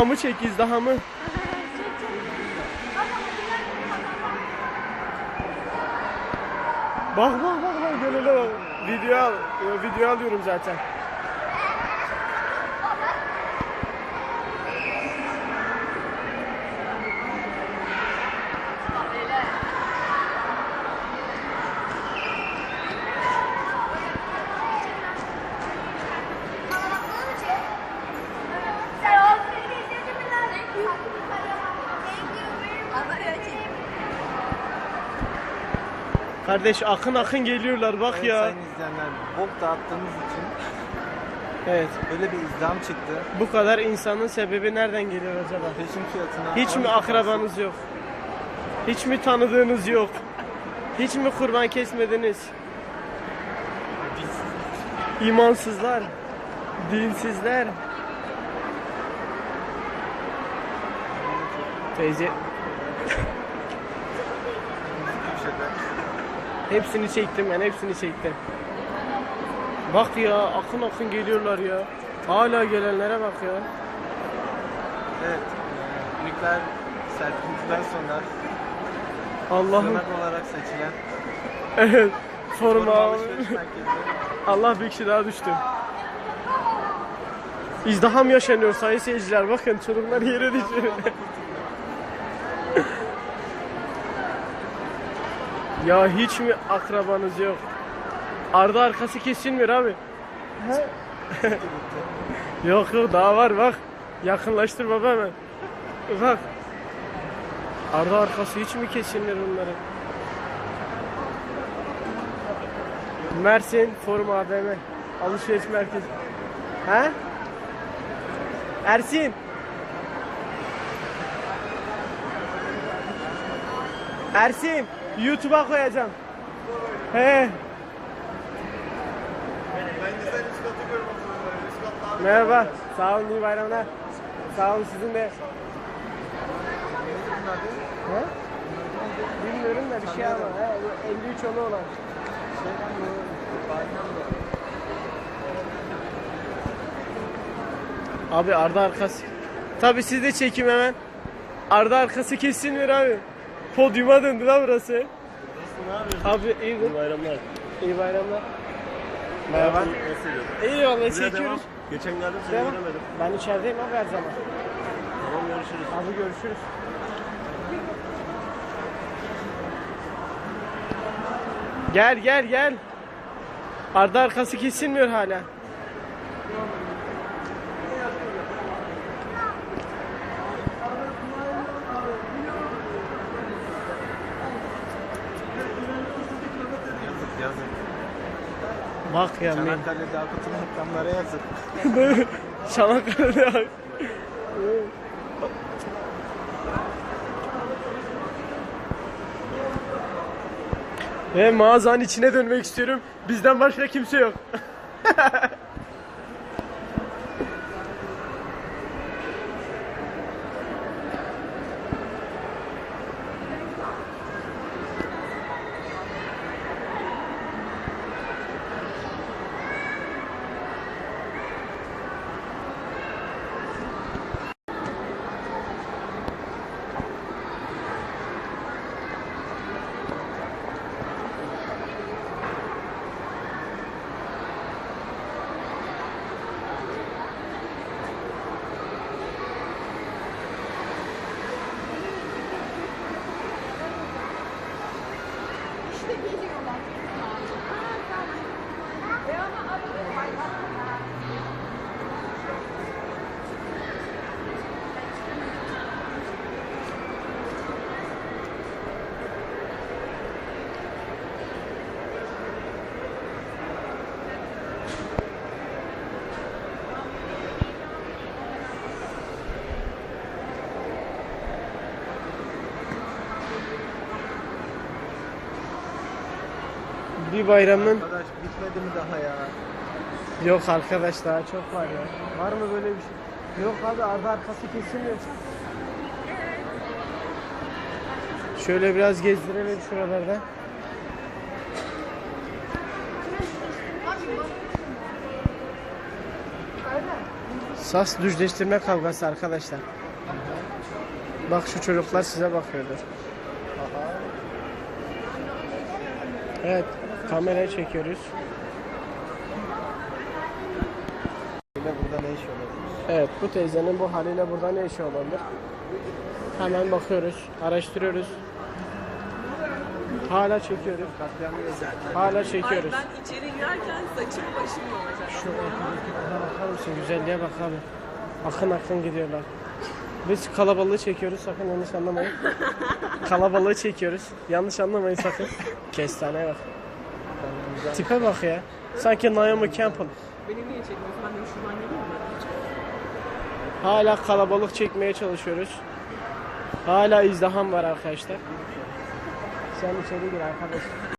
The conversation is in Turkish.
İzdihamı çek izdihamı. Bak bak bak bak gönüle bak. Video al. Video alıyorum zaten. Kardeş akın akın geliyorlar bak Evet, ya. Sayın izleyenler, bok dağıttığımız için Evet. böyle bir izdiham çıktı. Bu kadar insanın sebebi nereden geliyor acaba? Peşin fiyatına... Hiç mi 12 akrabanız yok? Hiç mi tanıdığınız yok? Hiç mi kurban kesmediniz? İmansızlar, dinsizler. Teyze hepsini çektim ben hepsini çektim. Bak ya akın akın geliyorlar ya. Hala gelenlere bak ya. Evet. e, Nükleer serpintiden sonra Allah'ım. olarak seçilen Evet. Forma. Alışveriş Merkezi. Allah bir kişi daha düştü. İzdiham yaşanıyor sayın seyirciler. Bakın çocuklar yere düşüyor. Ya hiç mi akrabanız yok? Ardı arkası kesilmiyor abi. yok yok daha var bak. Yakınlaştır baba hemen. Bak. Ardı arkası hiç mi kesilmiyor bunların? Mersin Forum AVM alışveriş merkezi. He? Ersin. Ersin, YouTube'a koyacağım. He. Merhaba. Sağ olun iyi bayramlar. Sağ olun sizin de. He? Bilmiyorum da bir şey ama. He, bu 53 onu olan. Abi arda arkası. Tabi siz de çekim hemen. Arda arkası kesilmiyor abi. Podyuma döndü lan burası. Abi iyi İyi bayramlar. İyi bayramlar. Merhaba. İyi valla Buraya çekiyoruz. devam. Geçen geldim seni Devam. göremedim. Ben içerideyim abi her zaman. Tamam görüşürüz. Abi görüşürüz. Gel gel gel. Arda arkası kesilmiyor hala. Yazık. Bak ya. Çanakkale'de akıtılan kanlara yazık. Çanakkale'de. Ve mağazanın içine dönmek istiyorum. Bizden başka kimse yok. Bir bayramın Arkadaş bitmedi mi daha ya? Yok arkadaş daha çok var ya. Var mı böyle bir şey? Yok abi arda arkası kesilmiyor. Şöyle biraz gezdirelim şuralarda. Sas düzleştirme kavgası arkadaşlar. Bak şu çocuklar size bakıyordur. Evet, kameraya çekiyoruz. Yine burada ne iş olabilir? Evet, bu teyzenin bu haliyle burada ne işi olabilir? Hemen bakıyoruz, araştırıyoruz. Hala çekiyoruz. Katliamı. Hala Ay çekiyoruz. ben içeri girerken saçım başım olacak. Şu ortadakine bakar mısın? Güzelliğe bak abi. Akın akın gidiyorlar. Biz kalabalığı çekiyoruz sakın yanlış anlamayın. kalabalığı çekiyoruz. Yanlış anlamayın sakın. Kestaneye bak. Tipe bak ya. Sanki Naomi Campbell. Beni niye çekmiyorsun? Ben de şuradan geleyim mi? Hala kalabalık çekmeye çalışıyoruz. Hala izdiham var arkadaşlar. Sen içeri gir arkadaş.